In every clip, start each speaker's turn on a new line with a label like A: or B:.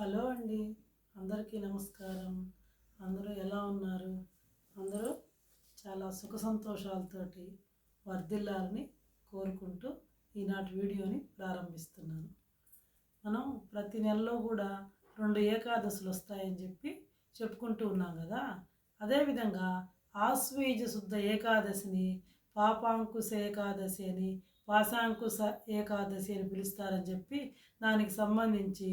A: Hello అండి. అందరికీ నమస్కారం. అందరూ ఎలా ఉన్నారు? అందరూ చాలా సుఖ సంతోషాలతోటి వర్ధిల్లాలని కోరుకుంటూ ఈనాటి వీడియోని ప్రారంభిస్తున్నాను. మనం ప్రతి నెలలో కూడా రెండు ఏకాదశులు వస్తాయని చెప్పి చెప్పుకుంటూ ఉన్నాం కదా. అదేవిధంగా ఆశ్వీజ శుద్ధ ఏకాదశిని పాపాంకుశ ఏకాదశి అని పాశాంకుశ ఏకాదశి అని పిలుస్తారని చెప్పి దానికి సంబంధించి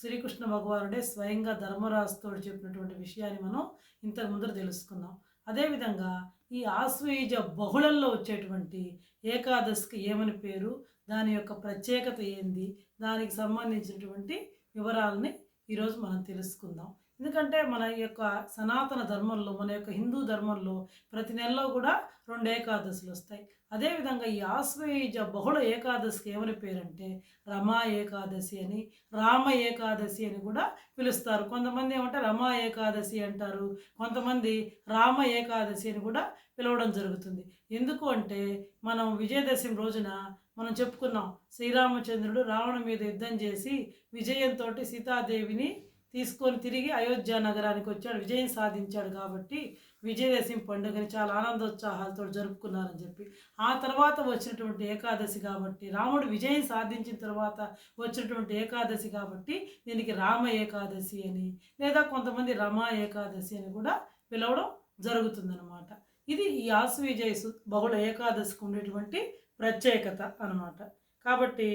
A: శ్రీకృష్ణ భగవానుడే స్వయంగా ధర్మరాజుతో చెప్పినటువంటి విషయాన్ని మనం ఇంతకు ముందర తెలుసుకున్నాం అదేవిధంగా ఈ ఆశ్వయుజ బహుళల్లో వచ్చేటువంటి ఏకాదశికి ఏమని పేరు దాని యొక్క ప్రత్యేకత ఏంది దానికి సంబంధించినటువంటి వివరాలని ఈరోజు మనం తెలుసుకుందాం. ఎందుకంటే మన యొక్క సనాతన ధర్మంలో మన యొక్క హిందూ ధర్మంలో ప్రతి నెలలో కూడా రెండు ఏకాదశులు వస్తాయి. అదేవిధంగా ఈ ఆశ్వయుజ బహుళ ఏకాదశికి ఏమని పేరంటే రమా ఏకాదశి అని రామ ఏకాదశి అని కూడా పిలుస్తారు. కొంతమంది ఏమంటే రమా ఏకాదశి అంటారు. కొంతమంది రామ ఏకాదశి అని కూడా పిలవడం జరుగుతుంది. ఎందుకు అంటే మనం విజయదశమి రోజున మనం చెప్పుకున్నాం శ్రీరామచంద్రుడు రావణ మీద యుద్ధం చేసి విజయంతో సీతాదేవిని తీసుకొని తిరిగి అయోధ్య నగరానికి వచ్చాడు. విజయం సాధించాడు కాబట్టి విజయదశమి పండుగని చాలా ఆనందోత్సాహాలతో జరుపుకున్నారని చెప్పి. ఆ తర్వాత వచ్చినటువంటి ఏకాదశి కాబట్టి రాముడు విజయం సాధించిన తర్వాత వచ్చినటువంటి ఏకాదశి కాబట్టి దీనికి రామ ఏకాదశి అని లేదా కొంతమంది రమా ఏకాదశి అని కూడా పిలవడం జరుగుతుందన్నమాట. ఇది ఈ ఆశ్వీజయ సు- బహుళ ఏకాదశికి ఉండేటువంటి ప్రత్యేకత అనమాట కాబట్టి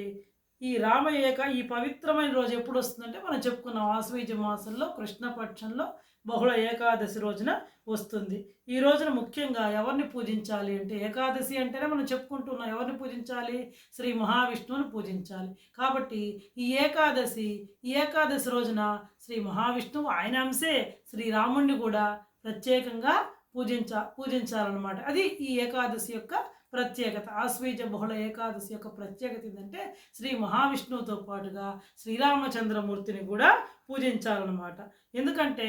A: ఈ రామ ఏక ఈ పవిత్రమైన రోజు ఎప్పుడు వస్తుందంటే మనం చెప్పుకున్నాం ఆశ్వీజ మాసంలో కృష్ణపక్షంలో బహుళ ఏకాదశి రోజున వస్తుంది. ఈ రోజున ముఖ్యంగా ఎవరిని పూజించాలి అంటే ఏకాదశి అంటేనే మనం చెప్పుకుంటున్నాం ఎవరిని పూజించాలి? శ్రీ మహావిష్ణువుని పూజించాలి. కాబట్టి ఈ ఏకాదశి ఏకాదశి రోజున శ్రీ మహావిష్ణువు ఆయన అంశే శ్రీరాముణ్ణి కూడా ప్రత్యేకంగా పూజించ పూజించాలన్నమాట. అది ఈ ఏకాదశి యొక్క ప్రత్యేకత. ఆశ్వీజ బహుళ ఏకాదశి యొక్క ప్రత్యేకత ఏంటంటే శ్రీ మహావిష్ణువుతో పాటుగా శ్రీరామచంద్రమూర్తిని కూడా పూజించాలన్నమాట. ఎందుకంటే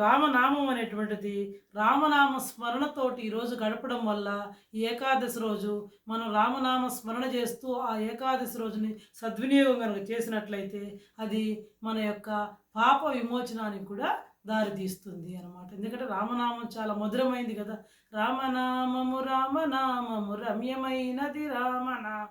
A: రామనామం అనేటువంటిది రామనామ స్మరణతోటి ఈరోజు గడపడం వల్ల ఈ ఏకాదశి రోజు మనం రామనామ స్మరణ చేస్తూ ఆ ఏకాదశి రోజుని సద్వినియోగం కనుక చేసినట్లయితే అది మన యొక్క పాప విమోచనానికి కూడా దారి తీస్తుంది అనమాట ఎందుకంటే రామనామం చాలా మధురమైంది కదా. రామనామము రామనామము రమ్యమైనది రామనా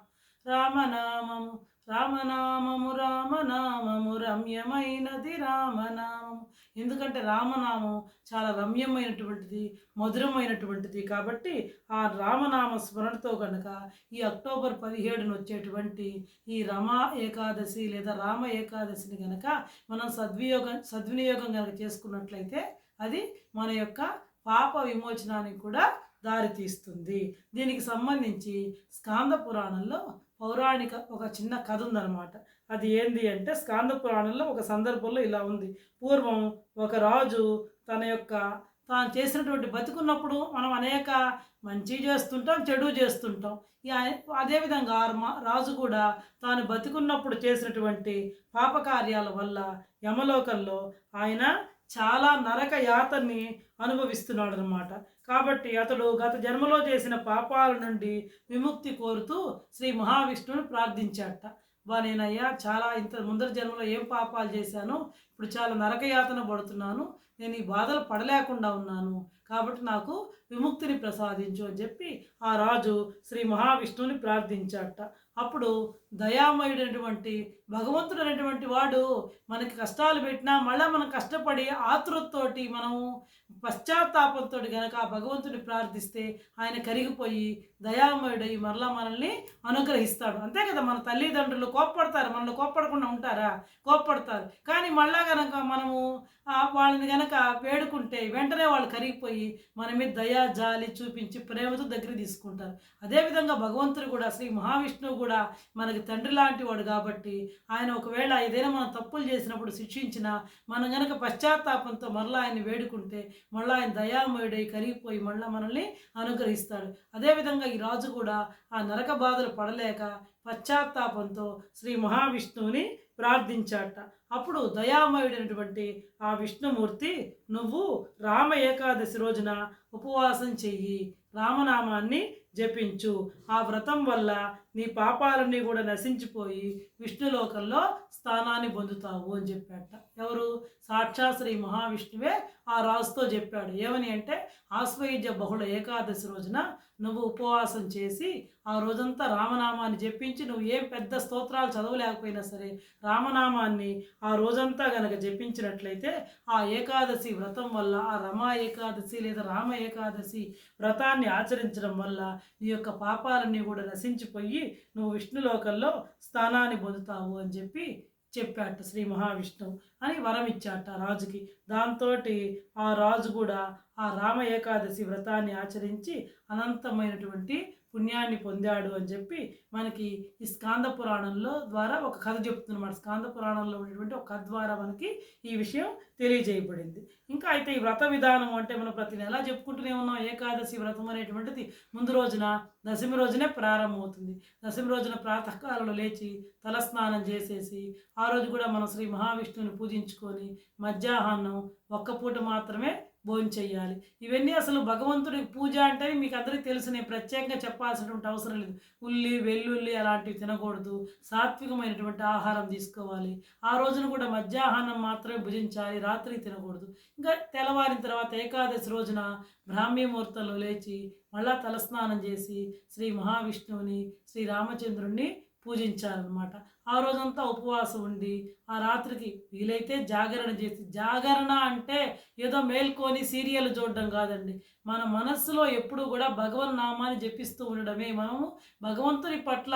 A: రామనామము. రామనామము రామనామము రమ్యమైనది రామనామము. ఎందుకంటే రామనామం చాలా రమ్యమైనటువంటిది మధురమైనటువంటిది కాబట్టి ఆ రామనామ స్మరణతో కనుక ఈ అక్టోబర్ పదిహేడున వచ్చేటువంటి ఈ రమా ఏకాదశి లేదా రామ ఏకాదశిని కనుక మనం సద్వియోగం సద్వినియోగం కనుక చేసుకున్నట్లయితే అది మన యొక్క పాప విమోచనానికి కూడా దారితీస్తుంది. దీనికి సంబంధించి స్కాంద పురాణంలో పౌరాణిక ఒక చిన్న కథ ఉందన్నమాట. అది ఏంది అంటే స్కాంద పురాణంలో ఒక సందర్భంలో ఇలా ఉంది. పూర్వం ఒక రాజు తన యొక్క తాను చేసినటువంటి బతుకున్నప్పుడు మనం అనేక మంచి చేస్తుంటాం చెడు చేస్తుంటాం. అదేవిధంగా రాజు కూడా తాను బతుకున్నప్పుడు చేసినటువంటి పాపకార్యాల వల్ల యమలోకంలో ఆయన చాలా నరక యాతని అనుభవిస్తున్నాడు అనమాట కాబట్టి అతడు గత జన్మలో చేసిన పాపాల నుండి విముక్తి కోరుతూ శ్రీ మహావిష్ణువుని ప్రార్థించాట బా నేనయ్యా చాలా ఇంత ముందర జన్మలో ఏం పాపాలు చేశాను ఇప్పుడు చాలా నరకయాతన పడుతున్నాను. నేను ఈ బాధలు పడలేకుండా ఉన్నాను. కాబట్టి నాకు విముక్తిని ప్రసాదించు అని చెప్పి ఆ రాజు శ్రీ మహావిష్ణువుని ప్రార్థించాట అప్పుడు దయామయుడైనటువంటి భగవంతుడు అనేటువంటి వాడు మనకి కష్టాలు పెట్టినా మళ్ళీ మనం కష్టపడి ఆతృతతోటి మనము పశ్చాత్తాపంతో గనక ఆ భగవంతుని ప్రార్థిస్తే ఆయన కరిగిపోయి దయామయుడై మరలా మనల్ని అనుగ్రహిస్తాడు. అంతే కదా మన తల్లిదండ్రులు కోప్పడతారు మనల్ని కోప్పడకుండా ఉంటారా? కోప్పడతారు. కానీ మళ్ళా గనక మనము వాళ్ళని గనక వేడుకుంటే వెంటనే వాళ్ళు కరిగిపోయి మన మీద దయా జాలి చూపించి ప్రేమతో దగ్గర తీసుకుంటారు. అదేవిధంగా భగవంతుడు కూడా శ్రీ మహావిష్ణువు కూడా మనకి తండ్రి లాంటి వాడు కాబట్టి ఆయన ఒకవేళ ఏదైనా మనం తప్పులు చేసినప్పుడు శిక్షించినా మనం గనక పశ్చాత్తాపంతో మరలా ఆయన వేడుకుంటే మళ్ళీ ఆయన దయామయుడై కరిగిపోయి మళ్ళీ మనల్ని అనుగ్రహిస్తాడు. అదేవిధంగా ఈ రాజు కూడా ఆ నరక బాధలు పడలేక పశ్చాత్తాపంతో శ్రీ మహావిష్ణువుని ప్రార్థించాట అప్పుడు దయామయుడైనటువంటి ఆ విష్ణుమూర్తి నువ్వు రామ ఏకాదశి రోజున ఉపవాసం చెయ్యి రామనామాన్ని జపించు. ఆ వ్రతం వల్ల నీ పాపాలన్నీ కూడా నశించిపోయి విష్ణులోకంలో స్థానాన్ని పొందుతావు అని చెప్పాట ఎవరు? సాక్షాత్ శ్రీ మహావిష్ణువే ఆ రాజుతో చెప్పాడు. ఏమని అంటే ఆశ్వయుజ బహుళ ఏకాదశి రోజున నువ్వు ఉపవాసం చేసి ఆ రోజంతా రామనామాన్ని జపించి నువ్వు ఏం పెద్ద స్తోత్రాలు చదవలేకపోయినా సరే రామనామాన్ని ఆ రోజంతా గనక జపించినట్లయితే ఆ ఏకాదశి వ్రతం వల్ల ఆ రమా ఏకాదశి లేదా రామ ఏకాదశి వ్రతాన్ని ఆచరించడం వల్ల నీ యొక్క పాపాలన్నీ కూడా నశించిపోయి నువ్వు విష్ణులోకంలో స్థానాన్ని పొందుతావు అని చెప్పి చెప్పాట శ్రీ మహావిష్ణువు అని వరం ఇచ్చాట రాజుకి. దాంతో ఆ రాజు కూడా ఆ రామ ఏకాదశి వ్రతాన్ని ఆచరించి అనంతమైనటువంటి పుణ్యాన్ని పొందాడు అని చెప్పి మనకి ఈ స్కాంద పురాణంలో ద్వారా ఒక కథ చెప్తుందన్నమాట స్కాంద పురాణంలో ఉన్నటువంటి ఒక కథ ద్వారా మనకి ఈ విషయం తెలియజేయబడింది. ఇంకా అయితే ఈ వ్రత విధానం అంటే మనం ప్రతి నెలా చెప్పుకుంటూనే ఉన్నాం. ఏకాదశి వ్రతం అనేటువంటిది ముందు రోజున దశమి రోజునే ప్రారంభమవుతుంది. దశమి రోజున ప్రాతకాలంలో లేచి తలస్నానం చేసేసి ఆ రోజు కూడా మనం శ్రీ మహావిష్ణువుని పూజించుకొని మధ్యాహ్నం ఒక్క పూట మాత్రమే భోజనం చేయాలి ఇవన్నీ అసలు భగవంతుడికి పూజ అంటే మీకు అందరికీ తెలుసు. నేను ప్రత్యేకంగా చెప్పాల్సినటువంటి అవసరం లేదు. ఉల్లి వెల్లుల్లి అలాంటివి తినకూడదు. సాత్వికమైనటువంటి ఆహారం తీసుకోవాలి. ఆ రోజున కూడా మధ్యాహ్నం మాత్రమే భుజించాలి. రాత్రి తినకూడదు. ఇంకా తెల్లవారిన తర్వాత ఏకాదశి రోజున బ్రాహ్మీ ముహూర్తంలో లేచి మళ్ళా తలస్నానం చేసి శ్రీ మహావిష్ణువుని శ్రీ రామచంద్రుణ్ణి పూజించాలన్నమాట ఆ రోజంతా ఉపవాసం ఉండి ఆ రాత్రికి వీలైతే జాగరణ చేసి జాగరణ అంటే ఏదో మేల్కొని సీరియల్ చూడడం కాదండి. మన మనస్సులో ఎప్పుడు కూడా భగవన్ నామాన్ని జపిస్తూ ఉండడమే మనము. భగవంతుని పట్ల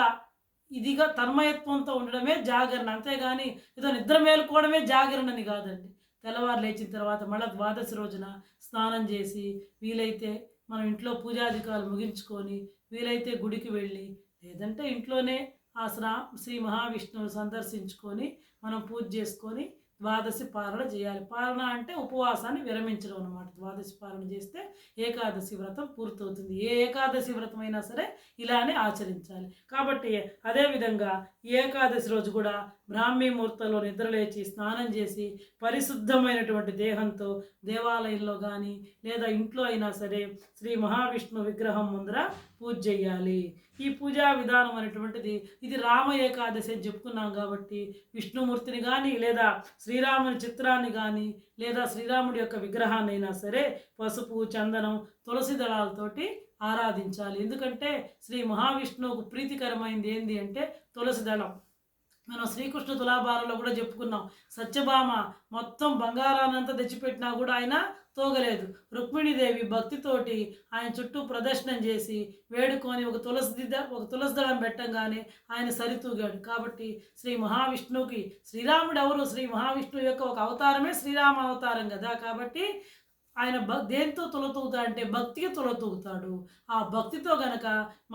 A: ఇదిగా తన్మయత్వంతో ఉండడమే జాగరణ. అంతేగాని ఏదో నిద్ర మేలుకోవడమే జాగరణ అని కాదండి. తెల్లవారు లేచిన తర్వాత మళ్ళీ ద్వాదశి రోజున స్నానం చేసి వీలైతే మనం ఇంట్లో పూజాధికారులు ముగించుకొని వీలైతే గుడికి వెళ్ళి లేదంటే ఇంట్లోనే ఆ శ్రా శ్రీ మహావిష్ణువుని సందర్శించుకొని మనం పూజ చేసుకొని ద్వాదశి పాలన చేయాలి. పాలన అంటే ఉపవాసాన్ని విరమించడం అనమాట ద్వాదశి పాలన చేస్తే ఏకాదశి వ్రతం పూర్తవుతుంది. ఏ ఏకాదశి వ్రతం అయినా సరే ఇలానే ఆచరించాలి. కాబట్టి అదేవిధంగా ఏకాదశి రోజు కూడా బ్రాహ్మీ ముహూర్తంలో నిద్రలేచి స్నానం చేసి పరిశుద్ధమైనటువంటి దేహంతో దేవాలయంలో కానీ లేదా ఇంట్లో అయినా సరే శ్రీ మహావిష్ణు విగ్రహం ముందర పూజ చేయాలి. ఈ పూజా విధానం అనేటువంటిది ఇది రామ ఏకాదశి అని చెప్పుకున్నాం కాబట్టి విష్ణుమూర్తిని కానీ లేదా శ్రీరాముని చిత్రాన్ని కానీ లేదా శ్రీరాముడి యొక్క విగ్రహాన్ని అయినా సరే పసుపు చందనం తులసి దళాలతోటి ఆరాధించాలి. ఎందుకంటే శ్రీ మహావిష్ణువుకు ప్రీతికరమైంది ఏంది అంటే తులసి దళం. మనం శ్రీకృష్ణ తులాభారంలో కూడా చెప్పుకున్నాం. సత్యభామ మొత్తం బంగారానంతా తెచ్చిపెట్టినా కూడా ఆయన తోగలేదు. రుక్మిణీదేవి భక్తితోటి ఆయన చుట్టూ ప్రదర్శనం చేసి వేడుకొని ఒక తులసి ఒక తులసి దళం పెట్టంగానే ఆయన సరితూగాడు. కాబట్టి శ్రీ మహావిష్ణువుకి శ్రీరాముడు ఎవరు? శ్రీ మహావిష్ణువు యొక్క ఒక అవతారమే శ్రీరామ అవతారం కదా. కాబట్టి ఆయన భ దేంతో తులతూగుతా అంటే భక్తికి తొలతూగుతాడు. ఆ భక్తితో గనక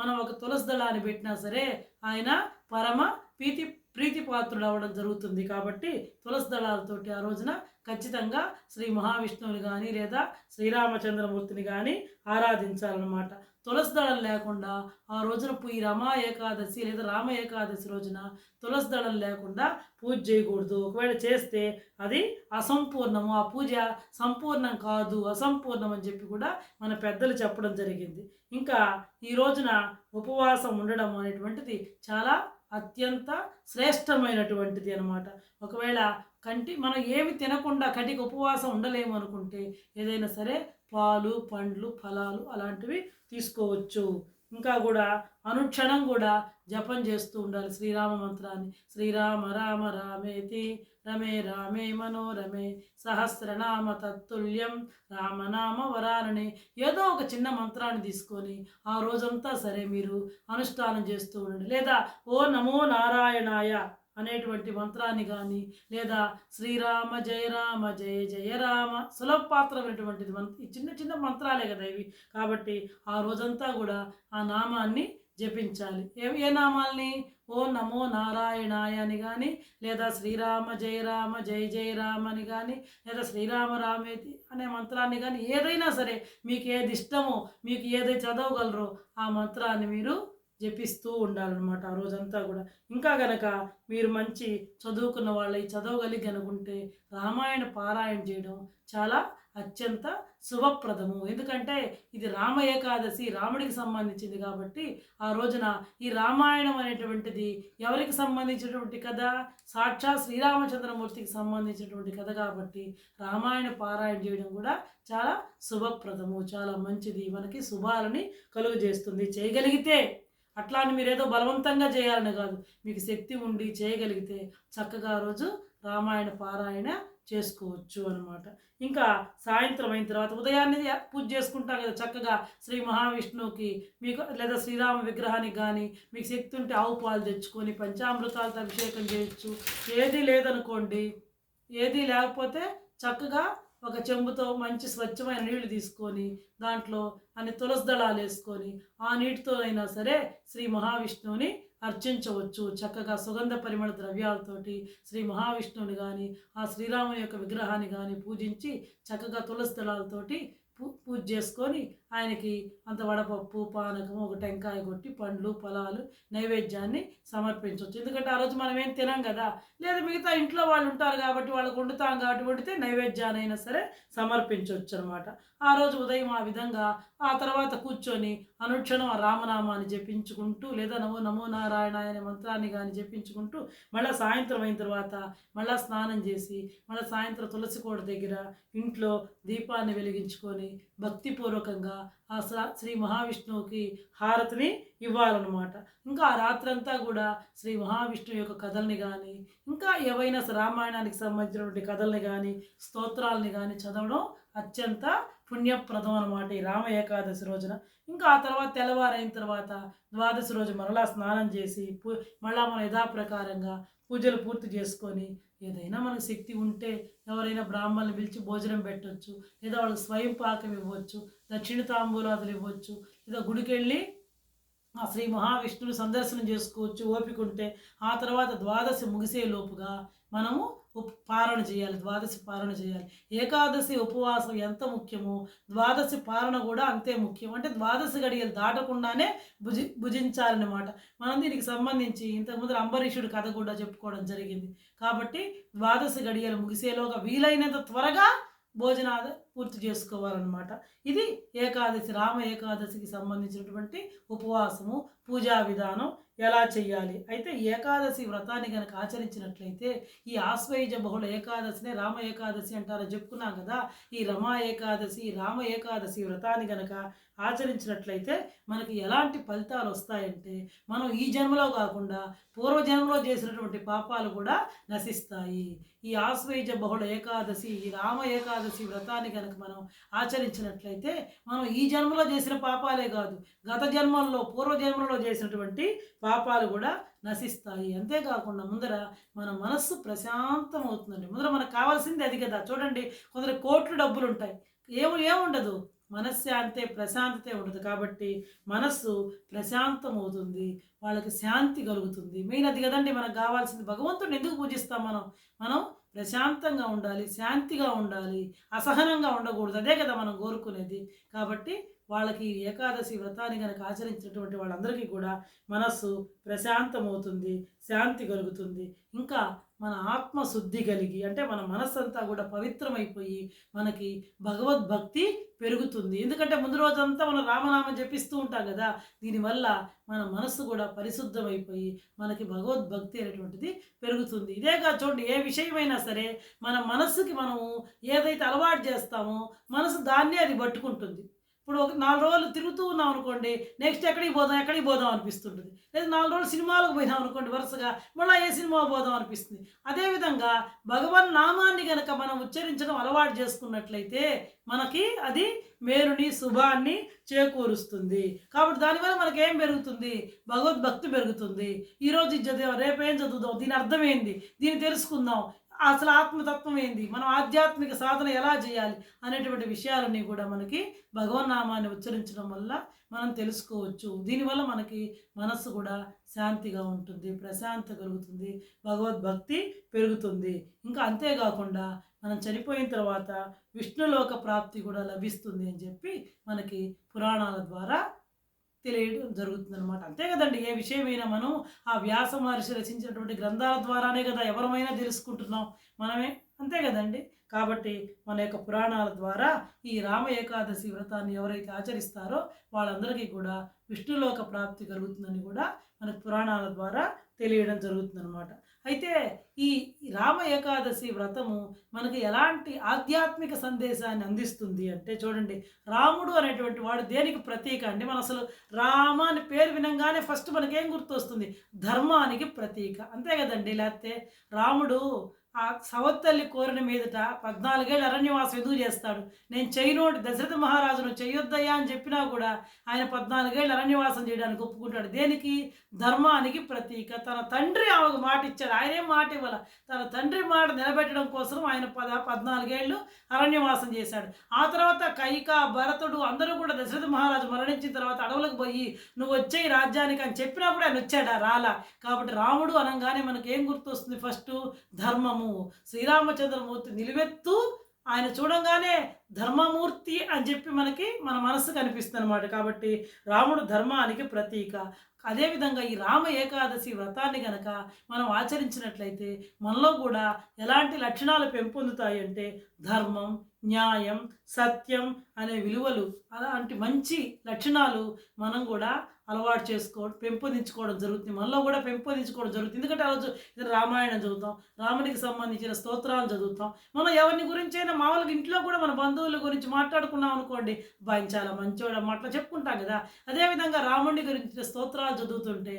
A: మనం ఒక తులసి దళాన్ని పెట్టినా సరే ఆయన పరమ ప్రీతి ప్రీతిపాత్రుడు అవ్వడం జరుగుతుంది కాబట్టి తులసి దళాలతోటి ఆ రోజున ఖచ్చితంగా శ్రీ మహావిష్ణువుని కానీ లేదా శ్రీరామచంద్రమూర్తిని కానీ ఆరాధించాలన్నమాట. తులసిదళం లేకుండా ఆ రోజున ఈ రమా ఏకాదశి లేదా రామ ఏకాదశి రోజున తులసిదళం లేకుండా పూజ చేయకూడదు. ఒకవేళ చేస్తే అది అసంపూర్ణము. ఆ పూజ సంపూర్ణం కాదు అసంపూర్ణం అని చెప్పి కూడా మన పెద్దలు చెప్పడం జరిగింది. ఇంకా ఈ రోజున ఉపవాసం ఉండడం అనేటువంటిది చాలా అత్యంత శ్రేష్టమైనటువంటిది అనమాట ఒకవేళ కంటి మనం ఏమి తినకుండా కటికి ఉపవాసం ఉండలేము అనుకుంటే ఏదైనా సరే పాలు పండ్లు ఫలాలు అలాంటివి తీసుకోవచ్చు. ఇంకా కూడా అనుక్షణం కూడా జపం చేస్తూ ఉండాలి. శ్రీరామ మంత్రాన్ని. శ్రీరామ రామ రామేతి రమే రామే మనోరమే సహస్రనామ తత్తుల్యం రామనామ వరాలని ఏదో ఒక చిన్న మంత్రాన్ని తీసుకొని ఆ రోజంతా సరే మీరు అనుష్ఠానం చేస్తూ ఉండండి. లేదా ఓ నమో నారాయణాయ అనేటువంటి మంత్రాన్ని కానీ లేదా శ్రీరామ జయ రామ జయ జయ రామ సులభపాత్రమైనటువంటిది మంత్ర ఈ చిన్న చిన్న మంత్రాలే కదా ఇవి. కాబట్టి ఆ రోజంతా కూడా ఆ నామాన్ని జపించాలి. ఏ ఏ నామాల్ని? ఓ నమో నారాయణాయ అని కానీ లేదా శ్రీరామ జయ రామ జయ జయ రామ అని కానీ లేదా శ్రీరామ రామేతి అనే మంత్రాన్ని కానీ ఏదైనా సరే మీకు ఏది ఇష్టమో మీకు ఏదైతే చదవగలరో ఆ మంత్రాన్ని మీరు జపిస్తూ ఉండాలన్నమాట ఆ రోజంతా కూడా. ఇంకా గనక మీరు మంచి చదువుకున్న వాళ్ళై చదవగలిగి అనుకుంటే రామాయణ పారాయణ చేయడం చాలా అత్యంత శుభప్రదము. ఎందుకంటే ఇది రామ ఏకాదశి రాముడికి సంబంధించింది కాబట్టి ఆ రోజున ఈ రామాయణం అనేటువంటిది ఎవరికి సంబంధించినటువంటి కథ? సాక్షాత్ శ్రీరామచంద్రమూర్తికి సంబంధించినటువంటి కథ కాబట్టి రామాయణ పారాయణ చేయడం కూడా చాలా శుభప్రదము. చాలా మంచిది. మనకి శుభాలని కలుగజేస్తుంది. చేయగలిగితే అట్లా అని మీరు ఏదో బలవంతంగా చేయాలని కాదు. మీకు శక్తి ఉండి చేయగలిగితే చక్కగా ఆ రోజు రామాయణ పారాయణ చేసుకోవచ్చు అనమాట ఇంకా సాయంత్రం అయిన తర్వాత ఉదయాన్నే పూజ చేసుకుంటాం కదా చక్కగా శ్రీ మహావిష్ణువుకి మీకు లేదా శ్రీరామ విగ్రహానికి కానీ మీకు శక్తి ఉంటే ఆవు పాలు తెచ్చుకొని పంచామృతాలతో అభిషేకం చేయొచ్చు. ఏది లేదనుకోండి ఏది లేకపోతే చక్కగా ఒక చెంబుతో మంచి స్వచ్ఛమైన నీళ్ళు తీసుకొని దాంట్లో అన్ని తులసి దళాలు వేసుకొని ఆ నీటితో అయినా సరే శ్రీ మహావిష్ణువుని అర్చించవచ్చు. చక్కగా సుగంధ పరిమళ ద్రవ్యాలతోటి శ్రీ మహావిష్ణువుని కానీ ఆ శ్రీరాముని యొక్క విగ్రహాన్ని కానీ పూజించి చక్కగా తులసి దళాలతోటి పూ పూజ చేసుకొని ఆయనకి అంత వడపప్పు పానకం ఒక టెంకాయ కొట్టి పండ్లు ఫలాలు నైవేద్యాన్ని సమర్పించవచ్చు ఎందుకంటే ఆ రోజు మనం ఏం తినాం కదా? లేదా మిగతా ఇంట్లో వాళ్ళు ఉంటారు కాబట్టి వాళ్ళకు వండుతాం కాబట్టి వండితే నైవేద్యాన్ని అయినా సరే సమర్పించవచ్చు అనమాట ఆ రోజు ఉదయం ఆ విధంగా ఆ తర్వాత కూర్చొని అనుక్షణం ఆ రామనామాన్ని జపించుకుంటూ లేదా నమో నమో నారాయణ అనే మంత్రాన్ని కానీ జపించుకుంటూ మళ్ళీ సాయంత్రం అయిన తర్వాత మళ్ళీ స్నానం చేసి మళ్ళీ సాయంత్రం తులసి కోట దగ్గర ఇంట్లో దీపాన్ని వెలిగించుకొని భక్తిపూర్వకంగా ఆ శ్రీ మహావిష్ణువుకి హారతిని ఇవ్వాలన్నమాట. ఇంకా ఆ రాత్రంతా కూడా శ్రీ మహావిష్ణువు యొక్క కథల్ని కానీ ఇంకా ఏవైనా రామాయణానికి సంబంధించినటువంటి కథల్ని కానీ స్తోత్రాలని కానీ చదవడం అత్యంత పుణ్యప్రదం అనమాట ఈ రామ ఏకాదశి రోజున. ఇంకా ఆ తర్వాత తెల్లవారైన తర్వాత ద్వాదశి రోజు మరలా స్నానం చేసి పూ మళ్ళా మన యథాప్రకారంగా పూజలు పూర్తి చేసుకొని ఏదైనా మనకు శక్తి ఉంటే ఎవరైనా బ్రాహ్మణులు పిలిచి భోజనం పెట్టవచ్చు లేదా వాళ్ళకి స్వయం పాకం ఇవ్వచ్చు దక్షిణ తాంబూలాదులు ఇవ్వచ్చు. లేదా గుడికి వెళ్ళి ఆ శ్రీ మహావిష్ణువుని సందర్శనం చేసుకోవచ్చు ఓపిక ఉంటే ఆ తర్వాత ద్వాదశి ముగిసే లోపుగా మనము ఉప్ పారణ చేయాలి ద్వాదశి పారణ చేయాలి. ఏకాదశి ఉపవాసం ఎంత ముఖ్యమో ద్వాదశి పారణ కూడా అంతే ముఖ్యం. అంటే ద్వాదశి గడియలు దాటకుండానే భుజి భుజించాలన్నమాట. మనం దీనికి సంబంధించి ఇంతకుముందు అంబరీషుడి కథ కూడా చెప్పుకోవడం జరిగింది. కాబట్టి ద్వాదశి గడియలు ముగిసేలోగా వీలైనంత త్వరగా భోజనాలు పూర్తి చేసుకోవాలన్నమాట. ఇది ఏకాదశి రామ ఏకాదశికి సంబంధించినటువంటి ఉపవాసము పూజా విధానం ఎలా చేయాలి? అయితే ఏకాదశి వ్రతాన్ని కనుక ఆచరించినట్లయితే ఈ ఆశ్వయుజ బహుళ ఏకాదశినే రామ ఏకాదశి అంటారో చెప్పుకున్నాం కదా. ఈ రమా ఏకాదశి రామ ఏకాదశి వ్రతాన్ని కనుక ఆచరించినట్లయితే మనకి ఎలాంటి ఫలితాలు వస్తాయంటే మనం ఈ జన్మలో కాకుండా పూర్వజన్మలో చేసినటువంటి పాపాలు కూడా నశిస్తాయి. ఈ ఆశ్వయుజ బహుళ ఏకాదశి ఈ రామ ఏకాదశి వ్రతాన్ని కనుక మనం ఆచరించినట్లయితే మనం ఈ జన్మలో చేసిన పాపాలే కాదు గత జన్మల్లో పూర్వజన్మలో చేసినటువంటి పాపాలు కూడా నశిస్తాయి. అంతేకాకుండా ముందర మన మనస్సు ప్రశాంతం అవుతుందండి ముందర మనకు కావాల్సింది అది కదా. చూడండి కొందరు కోట్లు డబ్బులు ఉంటాయి ఏమి ఏముండదు మనశ్శాంతే ప్రశాంతతే ఉండదు కాబట్టి మనస్సు ప్రశాంతం అవుతుంది వాళ్ళకి శాంతి కలుగుతుంది. మెయిన్ అది కదండి మనకు కావాల్సింది భగవంతుడిని ఎందుకు పూజిస్తాం మనం? మనం ప్రశాంతంగా ఉండాలి శాంతిగా ఉండాలి అసహనంగా ఉండకూడదు. అదే కదా మనం కోరుకునేది. కాబట్టి వాళ్ళకి ఏకాదశి వ్రతాన్ని కనుక ఆచరించినటువంటి వాళ్ళందరికీ కూడా మనస్సు ప్రశాంతమవుతుంది శాంతి కలుగుతుంది. ఇంకా మన ఆత్మశుద్ధి కలిగి అంటే మన మనస్సంతా కూడా పవిత్రమైపోయి మనకి భగవద్భక్తి పెరుగుతుంది. ఎందుకంటే ముందు రోజంతా మనం రామనామం జపిస్తూ ఉంటాం కదా దీనివల్ల మన మనస్సు కూడా పరిశుద్ధమైపోయి మనకి భగవద్భక్తి అనేటువంటిది పెరుగుతుంది. ఇదేగా చూడండి ఏ విషయమైనా సరే మన మనస్సుకి మనము ఏదైతే అలవాటు చేస్తామో మనసు దాన్నే అది పట్టుకుంటుంది. ఇప్పుడు ఒక నాలుగు రోజులు తిరుగుతూ ఉన్నాం అనుకోండి నెక్స్ట్ ఎక్కడికి పోదాం ఎక్కడికి పోదాం అనిపిస్తుంటుంది. లేదా నాలుగు రోజులు సినిమాలకు పోయినాం అనుకోండి వరుసగా మళ్ళీ ఏ సినిమా పోదాం అనిపిస్తుంది. అదేవిధంగా భగవన్ నామాన్ని కనుక మనం ఉచ్చరించడం అలవాటు చేసుకున్నట్లయితే మనకి అది మేలుని శుభాన్ని చేకూరుస్తుంది. కాబట్టి దానివల్ల మనకి ఏం పెరుగుతుంది? భగవద్భక్తి పెరుగుతుంది. ఈరోజు ఇది చదివాం ఏం చదువుదాం? దీని అర్థమైంది దీన్ని తెలుసుకుందాం. అసలు ఆత్మతత్వం ఏంది? మనం ఆధ్యాత్మిక సాధన ఎలా చేయాలి అనేటువంటి విషయాలన్నీ కూడా మనకి భగవన్నామాన్ని ఉచ్చరించడం వల్ల మనం తెలుసుకోవచ్చు. దీనివల్ల మనకి మనస్సు కూడా శాంతిగా ఉంటుంది ప్రశాంత కలుగుతుంది భగవద్భక్తి పెరుగుతుంది. ఇంకా అంతేకాకుండా మనం చనిపోయిన తర్వాత విష్ణులోక ప్రాప్తి కూడా లభిస్తుంది అని చెప్పి మనకి పురాణాల ద్వారా తెలియడం జరుగుతుంది అనమాట అంతే కదండి ఏ విషయమైనా మనం ఆ వ్యాస మహర్షి రచించినటువంటి గ్రంథాల ద్వారానే కదా ఎవరమైనా తెలుసుకుంటున్నాం మనమే. అంతే కదండి. కాబట్టి మన యొక్క పురాణాల ద్వారా ఈ రామ ఏకాదశి వ్రతాన్ని ఎవరైతే ఆచరిస్తారో వాళ్ళందరికీ కూడా విష్ణులోక ప్రాప్తి కలుగుతుందని కూడా మన పురాణాల ద్వారా తెలియడం జరుగుతుందన్నమాట. అయితే ఈ రామ ఏకాదశి వ్రతము మనకు ఎలాంటి ఆధ్యాత్మిక సందేశాన్ని అందిస్తుంది అంటే చూడండి రాముడు అనేటువంటి వాడు దేనికి ప్రతీక అండి మనం అసలు రామ అని పేరు వినంగానే ఫస్ట్ మనకేం గుర్తొస్తుంది? ధర్మానికి ప్రతీక. అంతే కదండి లేకపోతే రాముడు ఆ సవత్తల్లి కోరిన మీదట పద్నాలుగేళ్ళు అరణ్యవాసం ఎందుకు చేస్తాడు? నేను చేయనోటి దశరథ మహారాజును చేయొద్దయ్యా అని చెప్పినా కూడా ఆయన పద్నాలుగేళ్ళు అరణ్యవాసం చేయడానికి ఒప్పుకుంటాడు. దేనికి? ధర్మానికి ప్రతీక. తన తండ్రి ఆమెకు మాట ఇచ్చాడు. ఆయనేం మాట ఇవ్వాల. తన తండ్రి మాట నిలబెట్టడం కోసం ఆయన పద పద్నాలుగేళ్ళు అరణ్యవాసం చేశాడు. ఆ తర్వాత కైక భరతుడు అందరూ కూడా దశరథ మహారాజు మరణించిన తర్వాత అడవులకు పోయి నువ్వు వచ్చే రాజ్యానికి అని చెప్పినా కూడా ఆయన వచ్చాడా? రాలా. కాబట్టి రాముడు అనగానే మనకేం ఏం గుర్తొస్తుంది? ఫస్ట్ ధర్మము. శ్రీరామచంద్రమూర్తి నిలువెత్తు ఆయన చూడంగానే ధర్మమూర్తి అని చెప్పి మనకి మన మనస్సు కనిపిస్తుంది అనమాట కాబట్టి రాముడు ధర్మానికి ప్రతీక. అదేవిధంగా ఈ రామ ఏకాదశి వ్రతాన్ని గనక మనం ఆచరించినట్లయితే మనలో కూడా ఎలాంటి లక్షణాలు పెంపొందుతాయి అంటే ధర్మం న్యాయం సత్యం అనే విలువలు అలాంటి మంచి లక్షణాలు మనం కూడా అలవాటు చేసుకోవడం పెంపొందించుకోవడం జరుగుతుంది. మనలో కూడా పెంపొందించుకోవడం జరుగుతుంది. ఎందుకంటే ఆ రోజు ఇది రామాయణం చదువుతాం రామునికి సంబంధించిన స్తోత్రాలు చదువుతాం. మనం ఎవరిని గురించి అయినా మామూలుగా ఇంట్లో కూడా మన బంధువుల గురించి మాట్లాడుకున్నాం అనుకోండి బాయ్ చాలా మంచోడు అట్లా చెప్పుకుంటాం కదా. అదేవిధంగా రాముడి గురించి స్తోత్రాలు చదువుతుంటే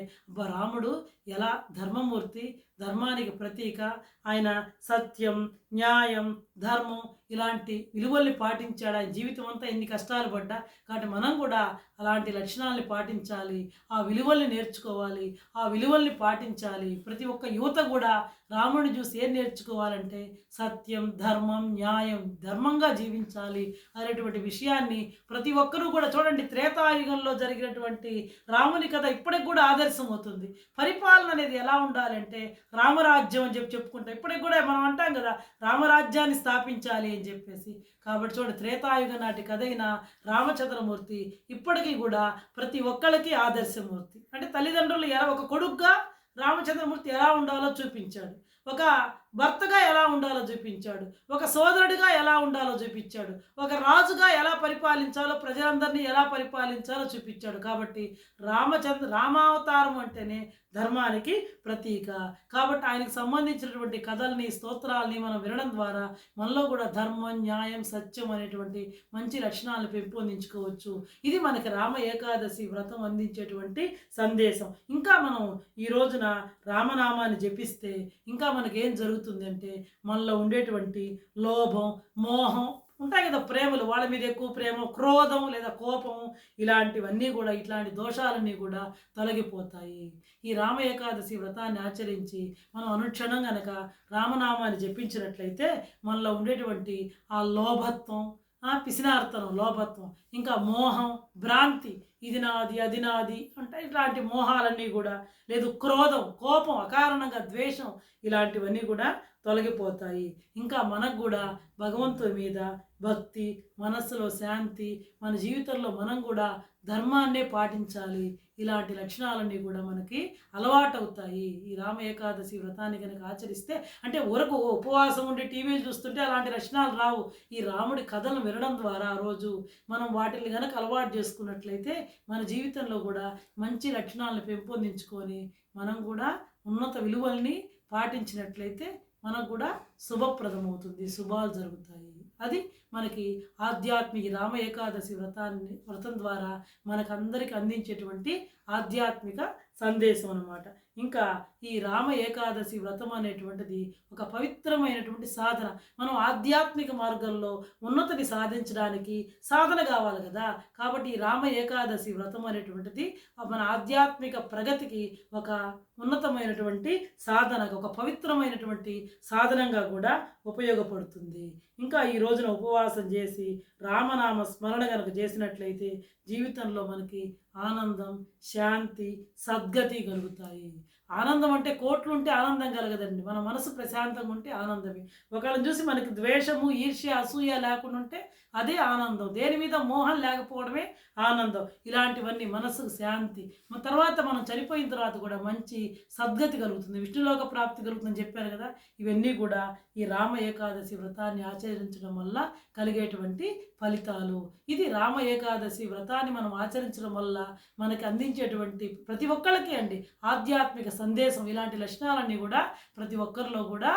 A: రాముడు ఎలా ధర్మమూర్తి ధర్మానికి ప్రతీక ఆయన సత్యం న్యాయం ధర్మం ఇలాంటి విలువల్ని పాటించాడు. ఆయన జీవితం అంతా ఎన్ని కష్టాలు పడ్డా కాబట్టి మనం కూడా అలాంటి లక్షణాలని పాటించాలి. ఆ విలువల్ని నేర్చుకోవాలి. ఆ విలువల్ని పాటించాలి. ప్రతి ఒక్క యువత కూడా రాముడిని చూసి ఏం నేర్చుకోవాలంటే సత్యం ధర్మం న్యాయం ధర్మంగా జీవించాలి అనేటువంటి విషయాన్ని ప్రతి ఒక్కరూ కూడా చూడండి. త్రేతాయుగంలో జరిగినటువంటి రాముని కథ ఇప్పటికి కూడా ఆదర్శం అవుతుంది. పరిపాలన అనేది ఎలా ఉండాలంటే రామరాజ్యం అని చెప్పి చెప్పుకుంటాం. ఇప్పటికి కూడా మనం అంటాం కదా రామరాజ్యాన్ని స్థాపించాలి అని చెప్పేసి. కాబట్టి చూడండి త్రేతాయుగ నాటి కథ అయిన రామచంద్రమూర్తి ఇప్పటికీ కూడా ప్రతి ఒక్కరికి ఆదర్శమూర్తి. అంటే తల్లిదండ్రులు ఎలా ఒక కొడుగ్గా రామచంద్రమూర్తి ఎలా ఉండాలో చూపించాడు. ఒక భర్తగా ఎలా ఉండాలో చూపించాడు. ఒక సోదరుడిగా ఎలా ఉండాలో చూపించాడు. ఒక రాజుగా ఎలా పరిపాలించాలో ప్రజలందరినీ ఎలా పరిపాలించాలో చూపించాడు. కాబట్టి రామచంద్ర రామావతారం అంటేనే ధర్మానికి ప్రతీక. కాబట్టి ఆయనకు సంబంధించినటువంటి కథల్ని స్తోత్రాలని మనం వినడం ద్వారా మనలో కూడా ధర్మం న్యాయం సత్యం అనేటువంటి మంచి లక్షణాలను పెంపొందించుకోవచ్చు. ఇది మనకి రామ ఏకాదశి వ్రతం అందించేటువంటి సందేశం. ఇంకా మనం ఈ రోజున రామనామాన్ని జపిస్తే ఇంకా మనకేం జరుగుతుందంటే మనలో ఉండేటువంటి లోభం మోహం ఉంటాయి కదా ప్రేమలు వాళ్ళ మీద ఎక్కువ ప్రేమ క్రోధం లేదా కోపం ఇలాంటివన్నీ కూడా ఇట్లాంటి దోషాలన్నీ కూడా తొలగిపోతాయి. ఈ రామ ఏకాదశి వ్రతాన్ని ఆచరించి మనం అనుక్షణం గనక రామనామాన్ని జపించినట్లయితే మనలో ఉండేటువంటి ఆ లోభత్వం ఆ పిసినార్తనం లోభత్వం ఇంకా మోహం భ్రాంతి ఇది నాది అది నాది అంటే ఇట్లాంటి మోహాలన్నీ కూడా లేదు క్రోధం కోపం అకారణంగా ద్వేషం ఇలాంటివన్నీ కూడా తొలగిపోతాయి. ఇంకా మనకు కూడా భగవంతుడి మీద భక్తి మనస్సులో శాంతి మన జీవితంలో మనం కూడా ధర్మాన్నే పాటించాలి. ఇలాంటి లక్షణాలన్నీ కూడా మనకి అలవాటవుతాయి. ఈ రామ ఏకాదశి వ్రతాన్ని కనుక ఆచరిస్తే అంటే ఊరకు ఉపవాసం ఉండి టీవీలు చూస్తుంటే అలాంటి లక్షణాలు రావు. ఈ రాముడి కథలను వినడం ద్వారా ఆ రోజు మనం వాటిని కనుక అలవాటు చేసుకున్నట్లయితే మన జీవితంలో కూడా మంచి లక్షణాలను పెంపొందించుకొని మనం కూడా ఉన్నత విలువల్ని పాటించినట్లయితే మనకు కూడా శుభప్రదమవుతుంది. శుభాలు జరుగుతాయి. అది మనకి ఆధ్యాత్మిక రామ ఏకాదశి వ్రతాన్ని వ్రతం ద్వారా మనకందరికి అందించేటువంటి ఆధ్యాత్మిక సందేశం అన్నమాట. ఇంకా ఈ రామ ఏకాదశి వ్రతం అనేటువంటిది ఒక పవిత్రమైనటువంటి సాధన. మనం ఆధ్యాత్మిక మార్గంలో ఉన్నతిని సాధించడానికి సాధన కావాలి కదా. కాబట్టి ఈ రామ ఏకాదశి వ్రతం అనేటువంటిది మన ఆధ్యాత్మిక ప్రగతికి ఒక ఉన్నతమైనటువంటి సాధన ఒక పవిత్రమైనటువంటి సాధనంగా కూడా ఉపయోగపడుతుంది. ఇంకా ఈ రోజున ఉపవాసం చేసి రామనామ స్మరణ కనుక చేసినట్లయితే జీవితంలో మనకి ఆనందం శాంతి సద్గతి కలుగుతాయి. ఆనందం అంటే కోట్లు ఉంటే ఆనందం కలగదండి. మన మనసు ప్రశాంతంగా ఉంటే ఆనందమే. ఒకళ్ళని చూసి మనకి ద్వేషము ఈర్ష్య అసూయ లేకుండా ఉంటే అదే ఆనందం. దేని మీద మోహం లేకపోవడమే ఆనందం. ఇలాంటివన్నీ మనసుకు శాంతి. తర్వాత మనం చనిపోయిన తర్వాత కూడా మంచి సద్గతి కలుగుతుంది. విష్ణులోక ప్రాప్తి కలుగుతుందని చెప్పారు కదా. ఇవన్నీ కూడా ఈ రామ ఏకాదశి వ్రతాన్ని ఆచరించడం వల్ల కలిగేటువంటి ఫలితాలు. ఇది రామ ఏకాదశి వ్రతాన్ని మనం ఆచరించడం వల్ల మనకి అందించేటువంటి ప్రతి ఒక్కళ్ళకి అండి. ఆధ్యాత్మిక సందేశం ఇలాంటి లక్షణాలన్నీ కూడా ప్రతి ఒక్కరిలో కూడా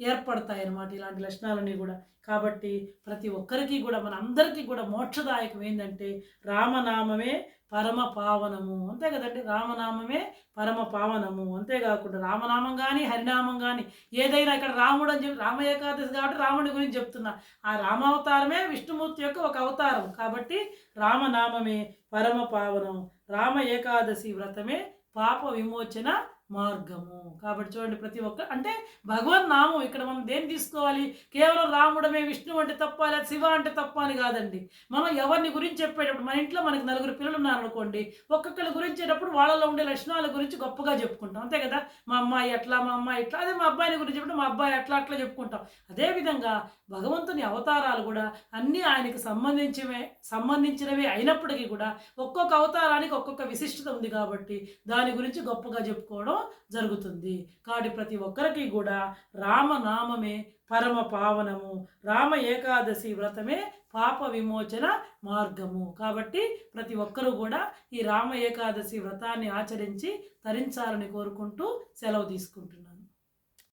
A: ఏర్పడతాయి అన్నమాట ఇలాంటి లక్షణాలన్నీ కూడా. కాబట్టి ప్రతి ఒక్కరికి కూడా మన అందరికీ కూడా మోక్షదాయకం ఏంటంటే రామనామమే పరమ పావనము. అంతే కదండి? రామనామమే పరమ పావనము. అంతేకాకుండా రామనామం కానీ హరినామం కానీ ఏదైనా ఇక్కడ రాముడు అని చెప్పి రామ ఏకాదశి కాబట్టి రాముడి గురించి చెప్తున్నా. ఆ రామావతారమే విష్ణుమూర్తి యొక్క ఒక అవతారం. కాబట్టి రామనామమే పరమ పావనం. రామ ఏకాదశి వ్రతమే పాప విమోచన మార్గము. కాబట్టి చూడండి ప్రతి ఒక్క అంటే భగవన్ నామం ఇక్కడ మనం దేన్ని తీసుకోవాలి? కేవలం రాముడమే విష్ణువు అంటే తప్ప లేదా శివ అంటే తప్ప అని కాదండి. మనం ఎవరిని గురించి చెప్పేటప్పుడు మన ఇంట్లో మనకి నలుగురు పిల్లలు ఉన్నారనుకోండి ఒక్కొక్కరి గురించేటప్పుడు వాళ్ళలో ఉండే లక్షణాల గురించి గొప్పగా చెప్పుకుంటాం. అంతే కదా? మా అమ్మాయి ఎట్లా మా అమ్మాయి ఇట్లా అదే మా అబ్బాయిని గురించి చెప్పడం మా అబ్బాయి అట్లా అట్లా చెప్పుకుంటాం. అదేవిధంగా భగవంతుని అవతారాలు కూడా అన్నీ ఆయనకు సంబంధించినవే సంబంధించినవి అయినప్పటికీ కూడా ఒక్కొక్క అవతారానికి ఒక్కొక్క విశిష్టత ఉంది కాబట్టి దాని గురించి గొప్పగా చెప్పుకోవడం జరుగుతుంది. కాబట్టి ప్రతి ఒక్కరికి కూడా రామనామమే పరమ పావనము. రామ ఏకాదశి వ్రతమే పాప విమోచన మార్గము. కాబట్టి ప్రతి ఒక్కరూ కూడా ఈ రామ ఏకాదశి వ్రతాన్ని ఆచరించి తరించాలని కోరుకుంటూ సెలవు తీసుకుంటున్నాను